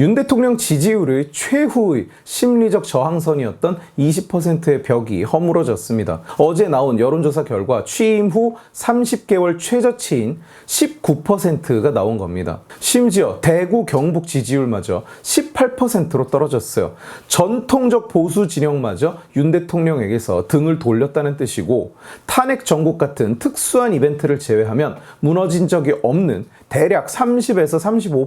윤 대통령 지지율의 최후의 심리적 저항선이었던 20%의 벽이 허물어졌습니다. 어제 나온 여론조사 결과 취임 후 30개월 최저치인 19%가 나온 겁니다. 심지어 대구 경북 지지율마저 18%로 떨어졌어요. 전통적 보수 진영마저 윤 대통령에게서 등을 돌렸다는 뜻이고 탄핵 정국 같은 특수한 이벤트를 제외하면 무너진 적이 없는 대략 30에서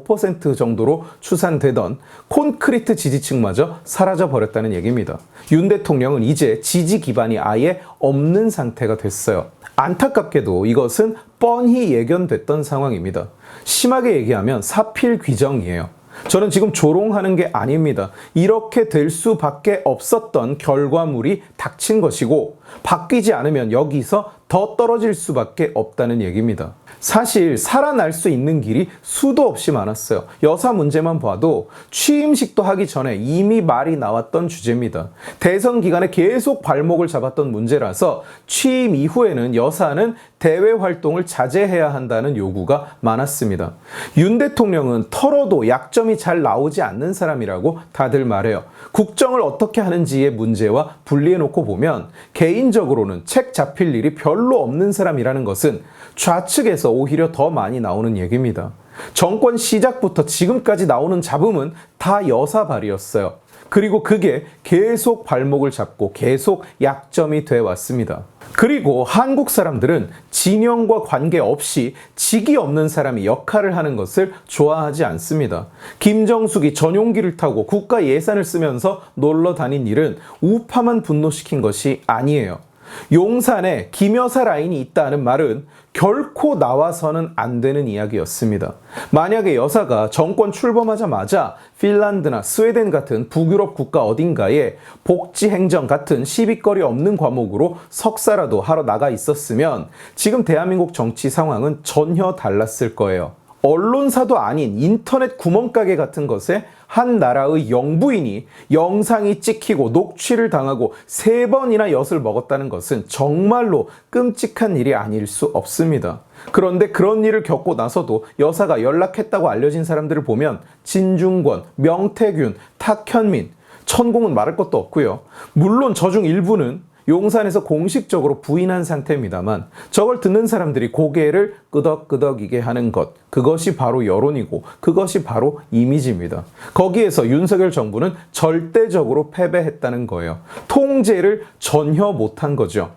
35% 정도로 추산되던 콘크리트 지지층마저 사라져 버렸다는 얘기입니다. 윤 대통령은 이제 지지 기반이 아예 없는 상태가 됐어요. 안타깝게도 이것은 뻔히 예견됐던 상황입니다. 심하게 얘기하면 사필 귀정이에요. 저는 지금 조롱하는 게 아닙니다. 이렇게 될 수밖에 없었던 결과물이 닥친 것이고 바뀌지 않으면 여기서 더 떨어질 수밖에 없다는 얘기입니다. 사실 살아날 수 있는 길이 수도 없이 많았어요. 여사 문제만 봐도 취임식도 하기 전에 이미 말이 나왔던 주제입니다. 대선 기간에 계속 발목을 잡았던 문제라서 취임 이후에는 여사는 대외 활동을 자제해야 한다는 요구가 많았습니다. 윤 대통령은 털어도 약점이 잘 나오지 않는 사람이라고 다들 말해요. 국정을 어떻게 하는지의 문제와 분리해 놓고 보면 개인적으로는 책 잡힐 일이 별로 없는 사람이라는 것은 좌측에서 오히려 더 많이 나오는 얘기입니다. 정권 시작부터 지금까지 나오는 잡음은 다 여사발이었어요. 그리고 그게 계속 발목을 잡고 계속 약점이 돼 왔습니다. 그리고 한국 사람들은 진영과 관계없이 직이 없는 사람이 역할을 하는 것을 좋아하지 않습니다. 김정숙이 전용기를 타고 국가 예산을 쓰면서 놀러 다닌 일은 우파만 분노시킨 것이 아니에요. 용산에 김여사 라인이 있다는 말은 결코 나와서는 안 되는 이야기였습니다. 만약에 여사가 정권 출범하자마자 핀란드나 스웨덴 같은 북유럽 국가 어딘가에 복지 행정 같은 시비거리 없는 과목으로 석사라도 하러 나가 있었으면 지금 대한민국 정치 상황은 전혀 달랐을 거예요. 언론사도 아닌 인터넷 구멍가게 같은 것에 한 나라의 영부인이 영상이 찍히고 녹취를 당하고 세 번이나 엿을 먹었다는 것은 정말로 끔찍한 일이 아닐 수 없습니다. 그런데 그런 일을 겪고 나서도 여사가 연락했다고 알려진 사람들을 보면 진중권, 명태균, 탁현민, 천공은 말할 것도 없고요. 물론 저 중 일부는 용산에서 공식적으로 부인한 상태입니다만 저걸 듣는 사람들이 고개를 끄덕끄덕이게 하는 것 그것이 바로 여론이고 그것이 바로 이미지입니다. 거기에서 윤석열 정부는 절대적으로 패배했다는 거예요. 통제를 전혀 못한 거죠.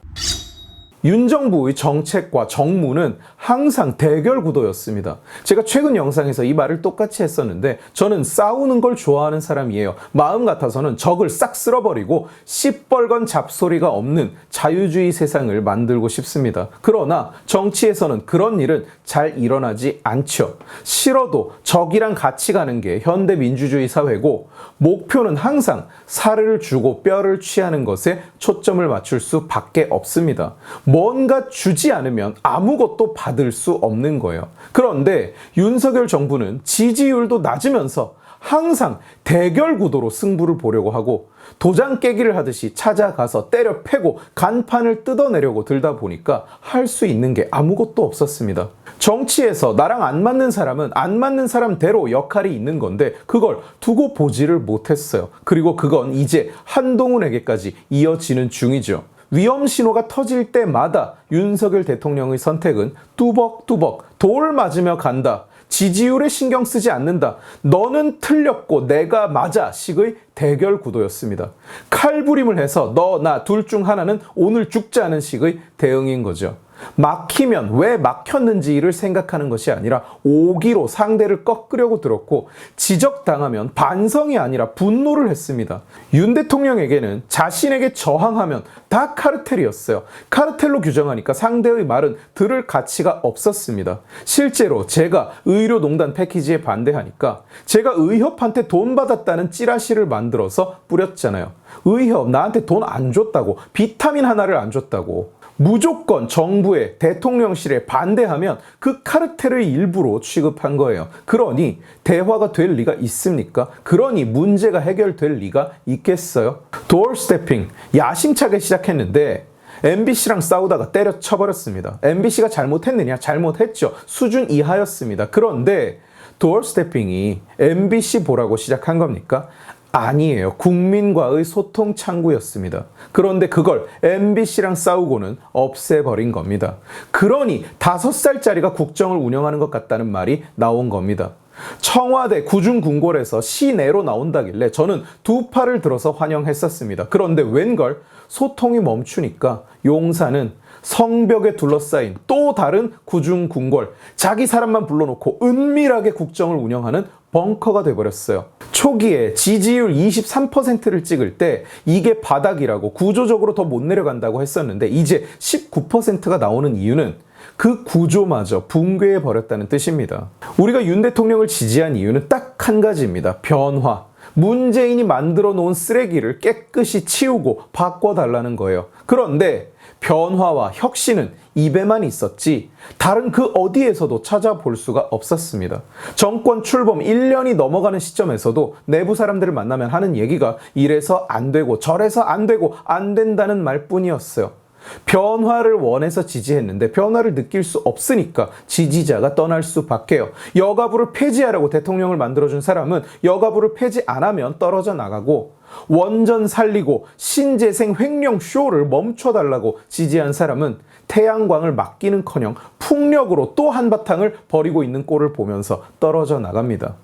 윤 정부의 정책과 정무는 항상 대결 구도였습니다. 제가 최근 영상에서 이 말을 똑같이 했었는데 저는 싸우는 걸 좋아하는 사람이에요. 마음 같아서는 적을 싹 쓸어버리고 시뻘건 잡소리가 없는 자유주의 세상을 만들고 싶습니다. 그러나 정치에서는 그런 일은 잘 일어나지 않죠. 싫어도 적이랑 같이 가는 게 현대 민주주의 사회고 목표는 항상 살을 주고 뼈를 취하는 것에 초점을 맞출 수밖에 없습니다. 뭔가 주지 않으면 아무것도 받을 수 없는 거예요. 그런데 윤석열 정부는 지지율도 낮으면서 항상 대결 구도로 승부를 보려고 하고 도장 깨기를 하듯이 찾아가서 때려 패고 간판을 뜯어내려고 들다 보니까 할 수 있는 게 아무것도 없었습니다. 정치에서 나랑 안 맞는 사람은 안 맞는 사람대로 역할이 있는 건데 그걸 두고 보지를 못했어요. 그리고 그건 이제 한동훈에게까지 이어지는 중이죠. 위험 신호가 터질 때마다 윤석열 대통령의 선택은 뚜벅뚜벅 돌 맞으며 간다. 지지율에 신경 쓰지 않는다. 너는 틀렸고 내가 맞아 식의 대결 구도였습니다. 칼부림을 해서 너 나 둘 중 하나는 오늘 죽자는 식의 대응인 거죠. 막히면 왜 막혔는지를 생각하는 것이 아니라 오기로 상대를 꺾으려고 들었고 지적당하면 반성이 아니라 분노를 했습니다. 윤 대통령에게는 자신에게 저항하면 다 카르텔이었어요. 카르텔로 규정하니까 상대의 말은 들을 가치가 없었습니다. 실제로 제가 의료농단 패키지에 반대하니까 제가 의협한테 돈 받았다는 찌라시를 만들어서 뿌렸잖아요. 의협 나한테 돈 안 줬다고 비타민 하나를 안 줬다고 무조건 정부의 대통령실에 반대하면 그 카르텔의 일부로 취급한 거예요. 그러니 대화가 될 리가 있습니까? 그러니 문제가 해결될 리가 있겠어요? 도어 스태핑 야심차게 시작했는데 MBC랑 싸우다가 때려쳐버렸습니다. MBC가 잘못했느냐? 잘못했죠. 수준 이하였습니다. 그런데 도어 스태핑이 MBC 보라고 시작한 겁니까? 아니에요. 국민과의 소통 창구였습니다. 그런데 그걸 MBC랑 싸우고는 없애버린 겁니다. 그러니 다섯 살짜리가 국정을 운영하는 것 같다는 말이 나온 겁니다. 청와대 구중궁궐에서 시내로 나온다길래 저는 두 팔을 들어서 환영했었습니다. 그런데 웬걸 소통이 멈추니까 용사는 성벽에 둘러싸인 또 다른 구중궁궐 자기 사람만 불러놓고 은밀하게 국정을 운영하는 벙커가 돼버렸어요. 초기에 지지율 23%를 찍을 때 이게 바닥이라고 구조적으로 더 못 내려간다고 했었는데 이제 19%가 나오는 이유는 그 구조마저 붕괴해 버렸다는 뜻입니다. 우리가 윤 대통령을 지지한 이유는 딱 한 가지입니다. 변화. 문재인이 만들어 놓은 쓰레기를 깨끗이 치우고 바꿔달라는 거예요. 그런데 변화와 혁신은 입에만 있었지 다른 그 어디에서도 찾아볼 수가 없었습니다. 정권 출범 1년이 넘어가는 시점에서도 내부 사람들을 만나면 하는 얘기가 이래서 안 되고 저래서 안 되고 안 된다는 말뿐이었어요. 변화를 원해서 지지했는데 변화를 느낄 수 없으니까 지지자가 떠날 수밖에요. 여가부를 폐지하라고 대통령을 만들어준 사람은 여가부를 폐지 안 하면 떨어져 나가고 원전 살리고 신재생 횡령 쇼를 멈춰달라고 지지한 사람은 태양광을 맡기는커녕 풍력으로 또 한바탕을 벌이고 있는 꼴을 보면서 떨어져 나갑니다.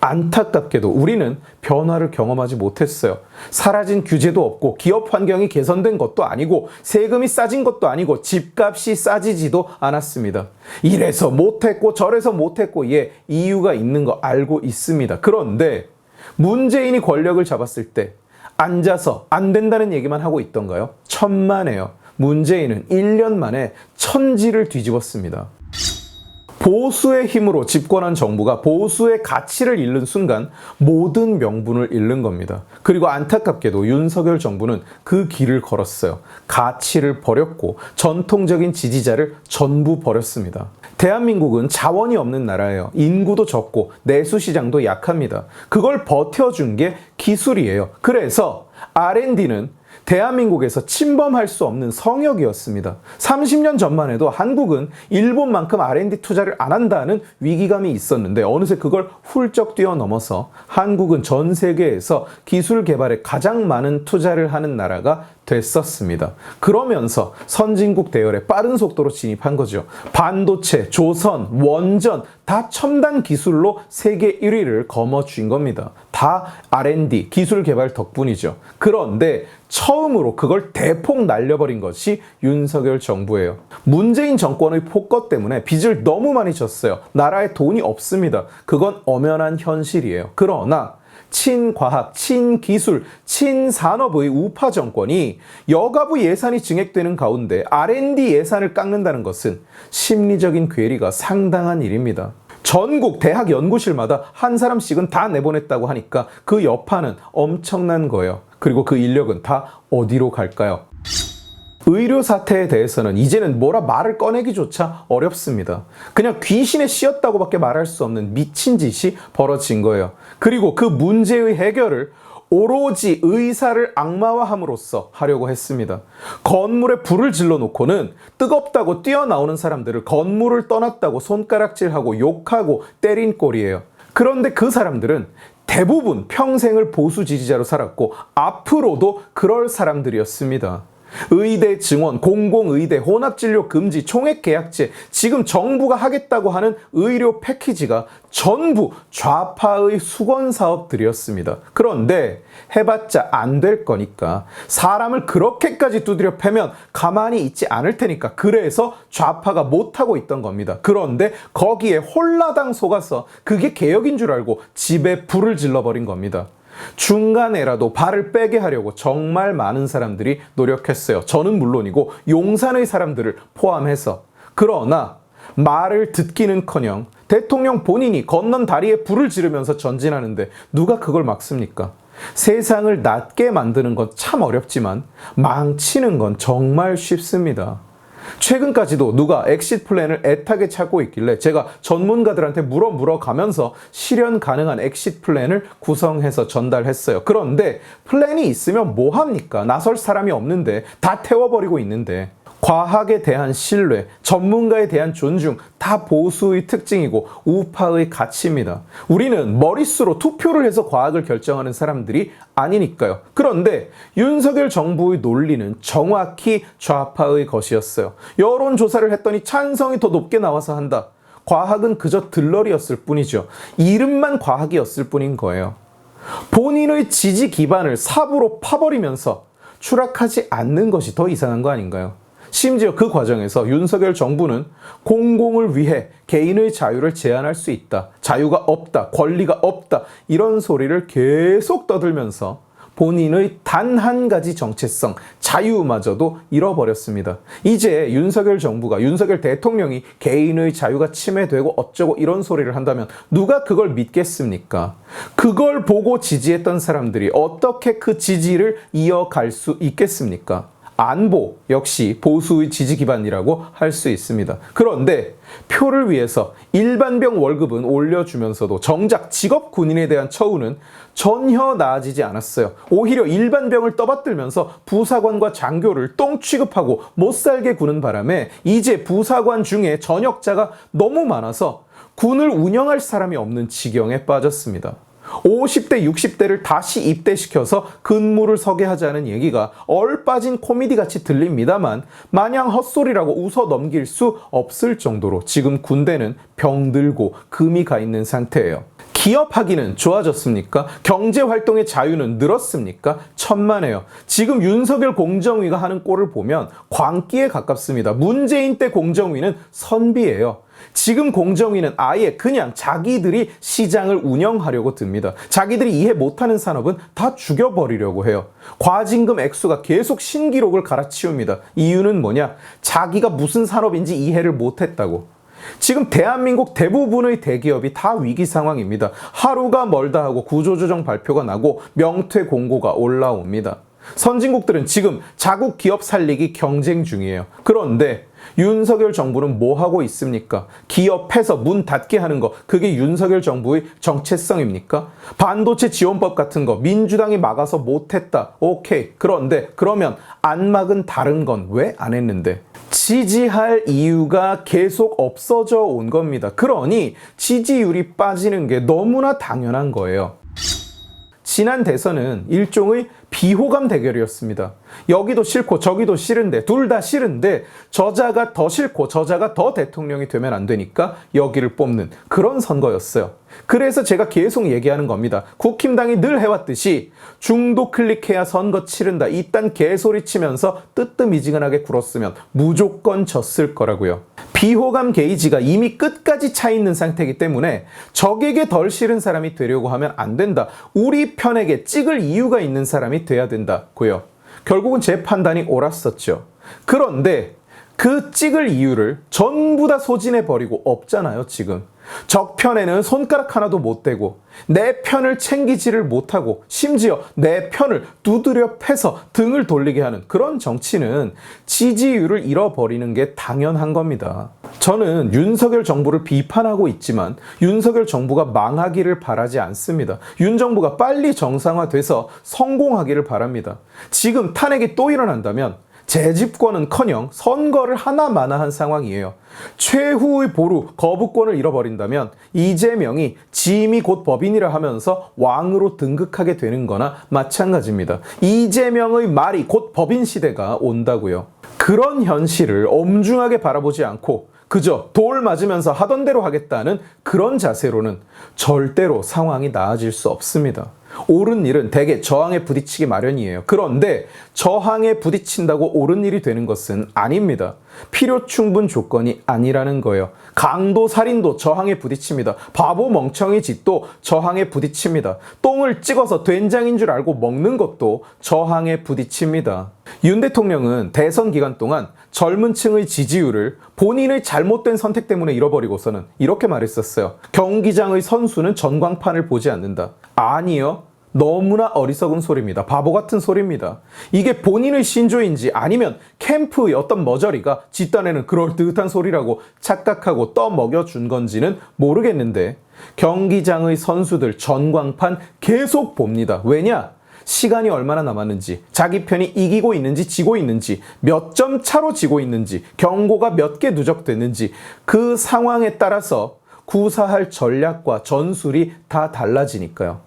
안타깝게도 우리는 변화를 경험하지 못했어요. 사라진 규제도 없고 기업 환경이 개선된 것도 아니고 세금이 싸진 것도 아니고 집값이 싸지지도 않았습니다. 이래서 못했고 저래서 못했고 예 이유가 있는 거 알고 있습니다. 그런데 문재인이 권력을 잡았을 때 앉아서 안 된다는 얘기만 하고 있던가요? 천만에요. 문재인은 1년 만에 천지를 뒤집었습니다. 보수의 힘으로 집권한 정부가 보수의 가치를 잃는 순간 모든 명분을 잃는 겁니다. 그리고 안타깝게도 윤석열 정부는 그 길을 걸었어요. 가치를 버렸고 전통적인 지지자를 전부 버렸습니다. 대한민국은 자원이 없는 나라예요. 인구도 적고 내수 시장도 약합니다. 그걸 버텨준 게 기술이에요. 그래서 R&D는 대한민국에서 침범할 수 없는 성역이었습니다. 30년 전만 해도 한국은 일본만큼 R&D 투자를 안 한다는 위기감이 있었는데 어느새 그걸 훌쩍 뛰어넘어서 한국은 전 세계에서 기술 개발에 가장 많은 투자를 하는 나라가 됐었습니다. 그러면서 선진국 대열에 빠른 속도로 진입한 거죠. 반도체, 조선, 원전 다 첨단 기술로 세계 1위를 거머쥔 겁니다. 다 R&D, 기술 개발 덕분이죠. 그런데 처음으로 그걸 대폭 날려버린 것이 윤석열 정부예요. 문재인 정권의 폭거 때문에 빚을 너무 많이 졌어요. 나라에 돈이 없습니다. 그건 엄연한 현실이에요. 그러나 친과학, 친기술, 친산업의 우파 정권이 여가부 예산이 증액되는 가운데 R&D 예산을 깎는다는 것은 심리적인 괴리가 상당한 일입니다. 전국 대학 연구실마다 한 사람씩은 다 내보냈다고 하니까 그 여파는 엄청난 거예요. 그리고 그 인력은 다 어디로 갈까요? 의료 사태에 대해서는 이제는 뭐라 말을 꺼내기조차 어렵습니다. 그냥 귀신에 씌었다고밖에 말할 수 없는 미친 짓이 벌어진 거예요. 그리고 그 문제의 해결을 오로지 의사를 악마화함으로써 하려고 했습니다. 건물에 불을 질러 놓고는 뜨겁다고 뛰어나오는 사람들을 건물을 떠났다고 손가락질하고 욕하고 때린 꼴이에요. 그런데 그 사람들은 대부분 평생을 보수 지지자로 살았고 앞으로도 그럴 사람들이었습니다. 의대 증원, 공공의대, 혼합진료 금지, 총액계약제, 지금 정부가 하겠다고 하는 의료 패키지가 전부 좌파의 수건 사업들이었습니다. 그런데 해봤자 안 될 거니까 사람을 그렇게까지 두드려 패면 가만히 있지 않을 테니까 그래서 좌파가 못하고 있던 겁니다. 그런데 거기에 홀라당 속아서 그게 개혁인 줄 알고 집에 불을 질러버린 겁니다. 중간에라도 발을 빼게 하려고 정말 많은 사람들이 노력했어요. 저는 물론이고 용산의 사람들을 포함해서. 그러나 말을 듣기는 커녕 대통령 본인이 건넌 다리에 불을 지르면서 전진하는데 누가 그걸 막습니까? 세상을 낮게 만드는 건 참 어렵지만 망치는 건 정말 쉽습니다. 최근까지도 누가 엑시트 플랜을 애타게 찾고 있길래 제가 전문가들한테 물어 물어 가면서 실현 가능한 엑시트 플랜을 구성해서 전달했어요. 그런데 플랜이 있으면 뭐 합니까? 나설 사람이 없는데 다 태워버리고 있는데 과학에 대한 신뢰, 전문가에 대한 존중 다 보수의 특징이고 우파의 가치입니다. 우리는 머릿수로 투표를 해서 과학을 결정하는 사람들이 아니니까요. 그런데 윤석열 정부의 논리는 정확히 좌파의 것이었어요. 여론조사를 했더니 찬성이 더 높게 나와서 한다. 과학은 그저 들러리였을 뿐이죠. 이름만 과학이었을 뿐인 거예요. 본인의 지지 기반을 삽으로 파버리면서 추락하지 않는 것이 더 이상한 거 아닌가요? 심지어 그 과정에서 윤석열 정부는 공공을 위해 개인의 자유를 제한할 수 있다. 자유가 없다. 권리가 없다. 이런 소리를 계속 떠들면서 본인의 단 한 가지 정체성, 자유마저도 잃어버렸습니다. 이제 윤석열 정부가, 윤석열 대통령이 개인의 자유가 침해되고 어쩌고 이런 소리를 한다면 누가 그걸 믿겠습니까? 그걸 보고 지지했던 사람들이 어떻게 그 지지를 이어갈 수 있겠습니까? 안보 역시 보수의 지지 기반이라고 할 수 있습니다. 그런데 표를 위해서 일반병 월급은 올려주면서도 정작 직업 군인에 대한 처우는 전혀 나아지지 않았어요. 오히려 일반병을 떠받들면서 부사관과 장교를 똥 취급하고 못 살게 구는 바람에 이제 부사관 중에 전역자가 너무 많아서 군을 운영할 사람이 없는 지경에 빠졌습니다. 50대, 60대를 다시 입대시켜서 근무를 서게 하자는 얘기가 얼빠진 코미디 같이 들립니다만 마냥 헛소리라고 웃어 넘길 수 없을 정도로 지금 군대는 병들고 금이 가 있는 상태예요. 기업하기는 좋아졌습니까? 경제 활동의 자유는 늘었습니까? 천만에요. 지금 윤석열 공정위가 하는 꼴을 보면 광기에 가깝습니다. 문재인 때 공정위는 선비예요. 지금 공정위는 아예 그냥 자기들이 시장을 운영하려고 듭니다. 자기들이 이해 못하는 산업은 다 죽여버리려고 해요. 과징금 액수가 계속 신기록을 갈아치웁니다. 이유는 뭐냐? 자기가 무슨 산업인지 이해를 못했다고. 지금 대한민국 대부분의 대기업이 다 위기 상황입니다. 하루가 멀다 하고 구조조정 발표가 나고 명퇴 공고가 올라옵니다. 선진국들은 지금 자국 기업 살리기 경쟁 중이에요. 그런데 윤석열 정부는 뭐 하고 있습니까? 기업해서 문 닫게 하는 거, 그게 윤석열 정부의 정체성입니까? 반도체 지원법 같은 거 민주당이 막아서 못했다. 오케이. 그런데 그러면 안 막은 다른 건 왜 안 했는데? 지지할 이유가 계속 없어져 온 겁니다. 그러니 지지율이 빠지는 게 너무나 당연한 거예요. 지난 대선은 일종의 비호감 대결이었습니다. 여기도 싫고 저기도 싫은데 둘 다 싫은데 저자가 더 싫고 저자가 더 대통령이 되면 안 되니까 여기를 뽑는 그런 선거였어요. 그래서 제가 계속 얘기하는 겁니다. 국힘당이 늘 해왔듯이 중도 클릭해야 선거 치른다. 이딴 개소리 치면서 뜨뜻미지근하게 굴었으면 무조건 졌을 거라고요. 비호감 게이지가 이미 끝까지 차 있는 상태이기 때문에 적에게 덜 싫은 사람이 되려고 하면 안 된다. 우리 편에게 찍을 이유가 있는 사람이 돼야 된다고요. 결국은 제 판단이 옳았었죠. 그런데 그 찍을 이유를 전부 다 소진해 버리고 없잖아요, 지금. 적편에는 손가락 하나도 못 대고 내 편을 챙기지를 못하고 심지어 내 편을 두드려 패서 등을 돌리게 하는 그런 정치는 지지율을 잃어버리는 게 당연한 겁니다. 저는 윤석열 정부를 비판하고 있지만 윤석열 정부가 망하기를 바라지 않습니다. 윤 정부가 빨리 정상화돼서 성공하기를 바랍니다. 지금 탄핵이 또 일어난다면 재집권은커녕 선거를 하나마나 한 상황이에요. 최후의 보루 거부권을 잃어버린다면 이재명이 짐이 곧 법인이라 하면서 왕으로 등극하게 되는 거나 마찬가지입니다. 이재명의 말이 곧 법인 시대가 온다고요. 그런 현실을 엄중하게 바라보지 않고 그저 돌 맞으면서 하던 대로 하겠다는 그런 자세로는 절대로 상황이 나아질 수 없습니다. 옳은 일은 대개 저항에 부딪히기 마련이에요. 그런데 저항에 부딪힌다고 옳은 일이 되는 것은 아닙니다. 필요 충분 조건이 아니라는 거예요. 강도 살인도 저항에 부딪힙니다. 바보 멍청이 짓도 저항에 부딪힙니다. 똥을 찍어서 된장인 줄 알고 먹는 것도 저항에 부딪힙니다. 윤 대통령은 대선 기간 동안 젊은 층의 지지율을 본인의 잘못된 선택 때문에 잃어버리고서는 이렇게 말했었어요. 경기장의 선수는 전광판을 보지 않는다. 아니요. 너무나 어리석은 소리입니다. 바보 같은 소리입니다. 이게 본인의 신조인지 아니면 캠프의 어떤 머저리가 집단에는 그럴듯한 소리라고 착각하고 떠먹여 준 건지는 모르겠는데 경기장의 선수들 전광판 계속 봅니다. 왜냐? 시간이 얼마나 남았는지, 자기 편이 이기고 있는지 지고 있는지, 몇 점 차로 지고 있는지, 경고가 몇 개 누적됐는지 그 상황에 따라서 구사할 전략과 전술이 다 달라지니까요.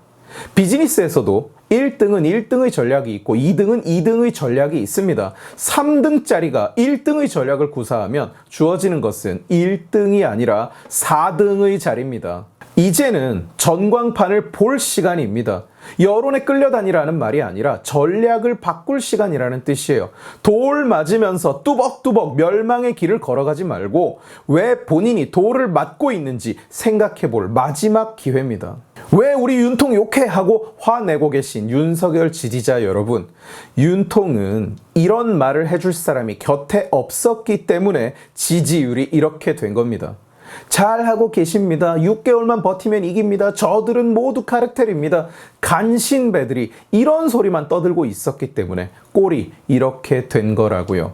비즈니스에서도 1등은 1등의 전략이 있고 2등은 2등의 전략이 있습니다. 3등짜리가 1등의 전략을 구사하면 주어지는 것은 1등이 아니라 4등의 자리입니다. 이제는 전광판을 볼 시간입니다. 여론에 끌려다니라는 말이 아니라 전략을 바꿀 시간이라는 뜻이에요. 돌 맞으면서 뚜벅뚜벅 멸망의 길을 걸어가지 말고 왜 본인이 돌을 맞고 있는지 생각해 볼 마지막 기회입니다. 왜 우리 윤통 욕해 하고 화내고 계신 윤석열 지지자 여러분, 윤통은 이런 말을 해줄 사람이 곁에 없었기 때문에 지지율이 이렇게 된 겁니다. 잘하고 계십니다. 6개월만 버티면 이깁니다. 저들은 모두 카르텔입니다. 간신배들이 이런 소리만 떠들고 있었기 때문에 꼴이 이렇게 된 거라고요.